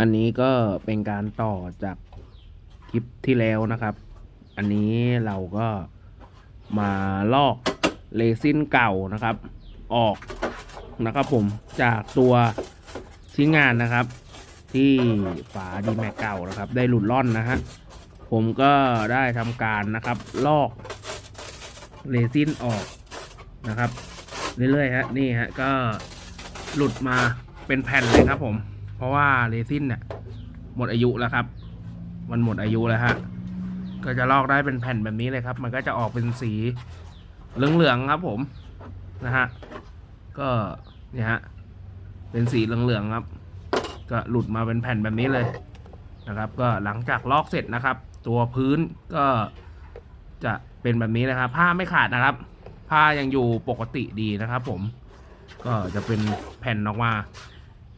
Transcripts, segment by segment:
อันนี้ก็เป็นการต่อจากคลิปที่แล้วนะครับ อันนี้เราก็มาลอกเรซินเก่านะครับ ออกนะครับผมจากตัวชิ้นงานนะครับ ที่ฝาดีแม็กเก่านะครับ ได้หลุดล่อนนะฮะผมก็ได้ทำการนะครับ ลอกเรซินออกนะครับ เรื่อยๆฮะนี่ฮะก็หลุดมาเป็นแผ่นเลยครับผม เพราะว่าเรซินเนี่ยหมดอายุแล้วครับ มันหมดอายุแล้วฮะก็จะลอกได้เป็นแผ่นแบบนี้เลยครับ มันก็จะออกเป็นสีเหลืองๆครับผมนะฮะก็เนี่ยฮะเป็นสีเหลืองๆครับ ก็หลุดมาเป็นแผ่นแบบนี้เลยนะครับ ก็หลังจากลอกเสร็จนะครับ ตัวพื้นก็จะเป็นแบบนี้นะครับ ผ้าไม่ขาดนะครับ ผ้ายังอยู่ปกติดีนะครับ ผมก็จะเป็นแผ่นออกมา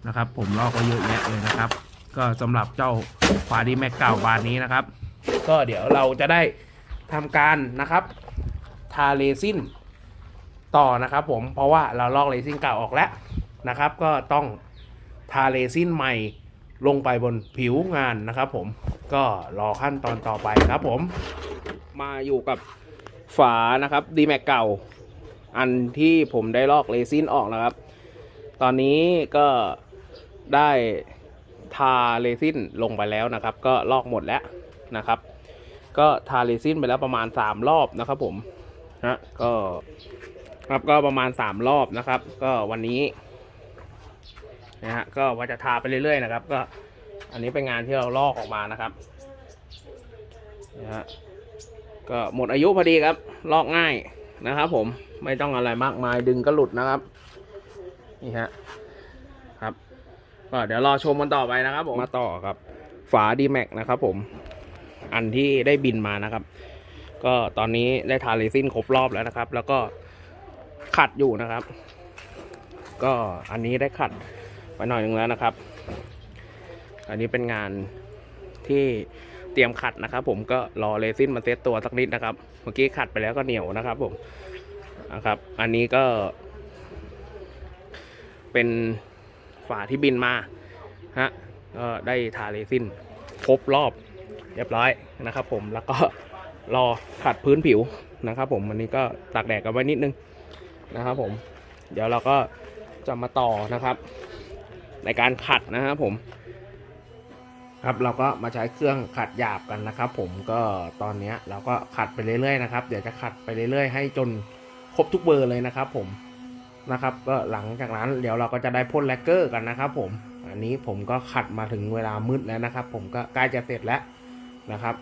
นะครับ ผมลอกไว้เยอะแยะเลยนะครับ ก็สำหรับเจ้าฟาดีแม็กเก่าบานนี้นะครับ ก็เดี๋ยวเราจะได้ทำการนะครับทาเรซินต่อนะครับผมเพราะว่าเราลอกเรซินเก่าออกแล้วนะครับ ก็ต้องทาเรซินใหม่ลงไปบนผิวงานนะครับ ผมก็รอขั้นตอนต่อไปครับผมมาอยู่กับฝานะครับดีแม็กเก่า อันที่ผมได้ลอกเรซินออกนะครับ ตอนนี้ก็ ได้ทาเรซินลงไปแล้วนะครับ ก็ลอกหมดแล้วนะครับ ก็ทาเรซินไปแล้วประมาณ 3 รอบนะครับ ผมนะก็ครับก็ประมาณ 3 รอบนะครับ ก็วันนี้นะฮะก็ว่าจะทาไปเรื่อยๆนะครับ ก็อันนี้เป็นงานที่เราลอกออกมานะครับนะฮะก็หมดอายุพอดีครับ ลอกง่ายนะครับ ผมไม่ต้องอะไรมากมายดึงก็หลุดนะครับนี่ฮะ ก็เดี๋ยวรอชมกันต่อไปนะครับผมมาต่อครับ ฝาดีแม็กนะครับผม อันที่ได้บินมานะครับ ก็ตอนนี้ได้ทาเรซินครบรอบแล้วนะครับ แล้วก็ขัดอยู่นะครับ ก็อันนี้ได้ขัดไปหน่อยหนึ่งแล้วนะครับ อันนี้เป็นงานที่เตรียมขัดนะครับ ผมก็รอเรซินมาเซตตัวสักนิดนะครับ เมื่อกี้ขัดไปแล้วก็เหนียวนะครับ ผมนะครับ อันนี้ก็เป็น ฝาที่บินมาฮะก็ได้ทาเรซินครบรอบเรียบร้อยนะครับ ผมแล้วก็รอขัดพื้นผิวนะครับ ผมวันนี้ก็ตากแดดกันไว้นิดนึงนะครับ ผม เดี๋ยวเราก็จะมาต่อนะครับ ในการขัดนะครับผม ครับเราก็มาใช้เครื่องขัดหยาบกันนะครับ ผมก็ตอนนี้เราก็ขัดไปเรื่อยๆนะครับ เดี๋ยวจะขัดไปเรื่อยๆ ให้จนครบทุกเบอร์เลยนะครับ ผม นะครับก็หลังจากนั้นเดี๋ยวเราก็จะได้พ่นแลกเกอร์กันนะครับ ผมอันนี้ผมก็ขัดมาถึงเวลามืดแล้วนะครับ ผมก็ใกล้จะเสร็จแล้วนะครับ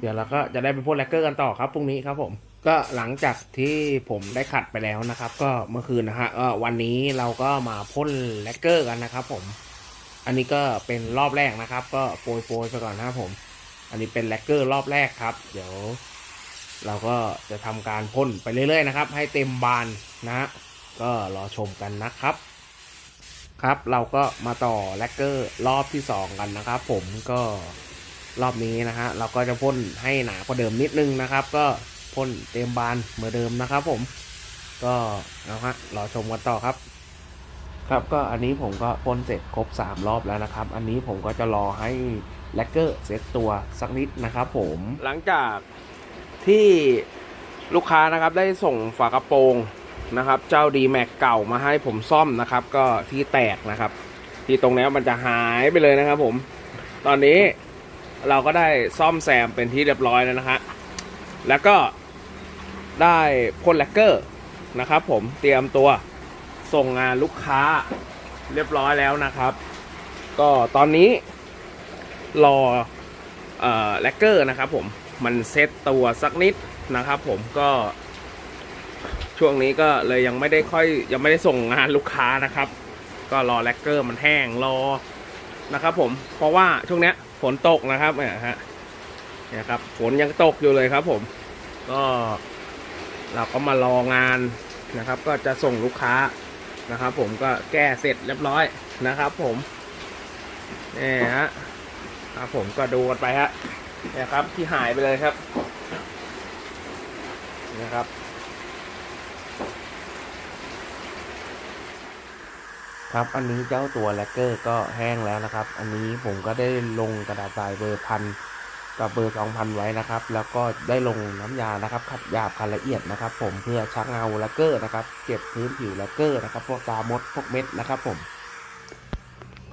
เดี๋ยวเราก็จะได้ไปพ่นแลกเกอร์กันต่อครับพรุ่งนี้ครับผมก็หลังจากที่ผมได้ขัดไปแล้วนะครับ ก็เมื่อคืนนะฮะก็วันนี้เราก็มาพ่นแลกเกอร์กันนะครับ ผม อันนี้ก็เป็นรอบแรกนะครับ ก็โปรยโปรยไปก่อนนะครับผม อันนี้เป็นแลกเกอร์รอบแรกครับ เดี๋ยว เราก็จะทำการพ่นไปเรื่อยๆนะครับ ให้เต็มบานนะฮะ ก็รอชมกันนะครับ ครับเราก็มาต่อแลกเกอร์รอบที่สองกันนะครับ ผมก็รอบนี้นะฮะเราก็จะพ่นให้หนากว่าเดิมนิดนึงนะครับ ก็พ่นเต็มบานเหมือนเดิมนะครับ ผม ก็เอาฮะรอชมกันต่อครับ ครับก็อันนี้ผมก็พ่นเสร็จครบ 3 รอบแล้วนะครับ อันนี้ผมก็จะรอให้แลกเกอร์เซตตัวสักนิดนะครับ ผมหลังจากที่ลูกค้านะครับได้ส่งฝากระโปรง นะครับ เจ้าดีแมกเก่ามาให้ผมซ่อมนะครับ ก็ที่แตกนะครับ ที่ตรงนี้มันจะหายไปเลยนะครับ ผม ตอนนี้เราก็ได้ซ่อมแซมเป็นที่เรียบร้อยแล้วนะฮะแล้วก็ได้พ่นแลกเกอร์นะครับผมเตรียมตัวส่งงานลูกค้าเรียบร้อยแล้วนะครับ ก็ตอนนี้รอเอ่อแลกเกอร์นะครับผมมันเซตตัวสักนิดนะครับผมก็ ช่วงนี้ก็เลยยังไม่ได้ค่อยยังไม่ได้ส่งงานลูกค้านะครับ ก็รอแลกเกอร์มันแห้งรอนะครับ ผมเพราะว่าช่วงเนี้ยฝนตกนะครับเนี่ยฮะเนี่ยครับฝนยังตกอยู่เลยครับ ผม ก็เราก็มารองานนะครับ ก็จะส่งลูกค้านะครับ ผมก็แก้เสร็จเรียบร้อยนะครับ ผมนี่ฮะครับผมก็ดูกันไปฮะเนี่ยครับที่หายไปเลยครับนะครับ ครับ อันนี้เจ้าตัวแลกเกอร์ก็แห้งแล้วนะครับ อันนี้ผมก็ได้ลงกระดาษทรายเบอร์พันกับเบอร์สองพันไว้นะครับ แล้วก็ได้ลงน้ำยานะครับขัดหยาบคันละเอียดนะครับ ผมเพื่อชักเงาแลกเกอร์นะครับ เก็บพื้นผิวแลกเกอร์นะครับ พวกตามดพวกเม็ดนะครับผม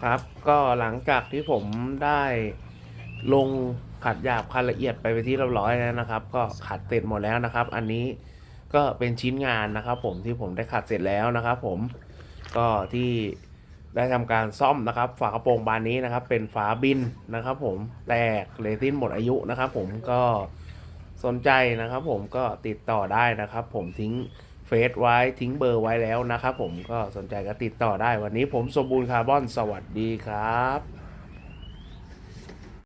ครับ ก็หลังจากที่ผมได้ลงขัดหยาบคันละเอียดไปไปที่เรียบร้อยแล้วนะครับ ก็ขัดเสร็จหมดแล้วนะครับ อันนี้ก็เป็นชิ้นงานนะครับ ผมที่ผมได้ขัดเสร็จแล้วนะครับ ผม ก็ที่ได้ทำการซ่อมนะครับ ฝากระโปรงบานนี้นะครับ เป็นฝาบินนะครับ ผมแตกเรซินหมดอายุนะครับ ผมก็สนใจนะครับ ผมก็ติดต่อได้นะครับ ผมทิ้งเฟซไว้ทิ้งเบอร์ไว้แล้วนะครับ ผมก็สนใจก็ติดต่อได้วันนี้ผมสมบูรณ์คาร์บอนสวัสดีครับ